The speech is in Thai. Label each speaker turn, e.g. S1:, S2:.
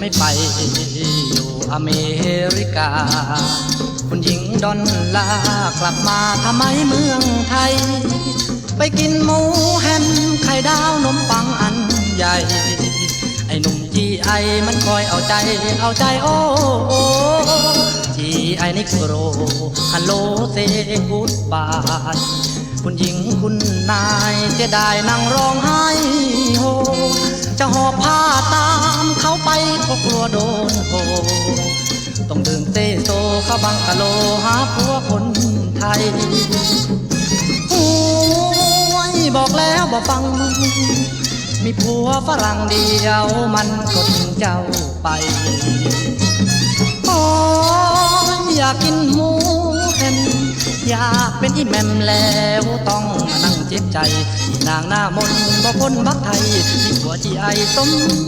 S1: ไม่ไปอยู่อเมริกา คุณหญิงดอนลากลับมาทำไมเมืองไทย ไปกินหมูแฮมไข่ดาวนมปังอันใหญ่ ไอ้หนุ่มจีไอมันคอยเอาใจเอาใจโอ้โอ้จีไอนิกโรฮัลโหลเซกูดบายคุณหญิงคุณนายเสียดายนั่งร้องไห้โฮจะหอบผ้าตา กลัวโดนโกต้องดื่มเซโซเข้าบังกะโลหาผัวคนไทยโอ้ยบอกแล้วบอกฟัง มีผัวฝรั่งเดียวมันก็ทิ้งเจ้าไปโอ้ยอยากกินหมูเห็นอยากเป็นอีแมมแล้วต้องมานั่งเจ็บใจ นางหน้ามนบ่พ้นบักไทยมีผัวจีไอสม